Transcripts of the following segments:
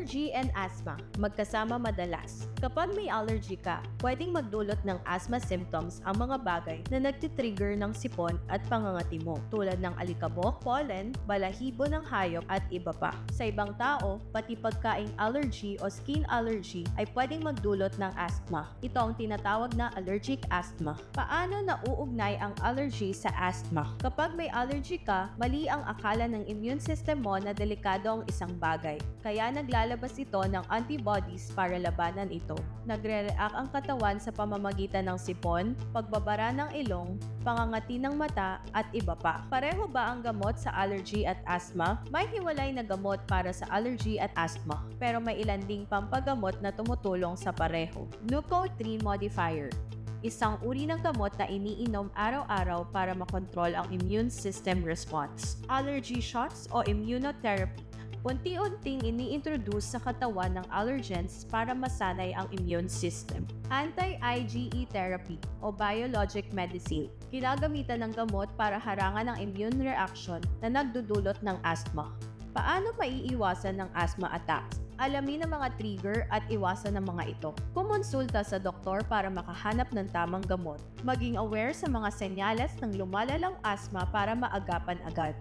Allergy and asthma, magkasama madalas. Kapag may allergy ka, pwedeng magdulot ng asthma symptoms ang mga bagay na nagtitrigger ng sipon at pangangati mo, tulad ng alikabok, pollen, balahibo ng hayop at iba pa. Sa ibang tao, pati pagkaing allergy o skin allergy ay pwedeng magdulot ng asthma. Ito ang tinatawag na allergic asthma. Paano nauugnay ang allergy sa asthma? Kapag may allergy ka, mali ang akala ng immune system mo na delikado ang isang bagay. Kaya naglalabas ito ng antibodies para labanan ito. Nagre-react ang katawan sa pamamagitan ng sipon, pagbabara ng ilong, pangangati ng mata at iba pa. Pareho ba ang gamot sa allergy at asthma? May hiwalay na gamot para sa allergy at asthma, pero may ilan ding pampagamot na tumutulong sa pareho. Leukotriene modifier isang uri ng gamot na iniinom araw-araw para makontrol ang immune system response. Allergy shots o immunotherapy. Unti-unting ini-introduce sa katawan ng allergens para masanay ang immune system. Anti-IgE therapy o biologic medicine. Ginagamitan ng gamot para harangan ang immune reaction na nagdudulot ng asthma. Paano maiiwasan ng asthma attacks? Alamin ang mga trigger at iwasan ang mga ito. Kumonsulta sa doktor para makahanap ng tamang gamot. Maging aware sa mga senyales ng lumalalang asthma para maagapan agad.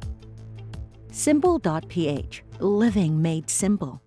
Simple.ph. Living made simple.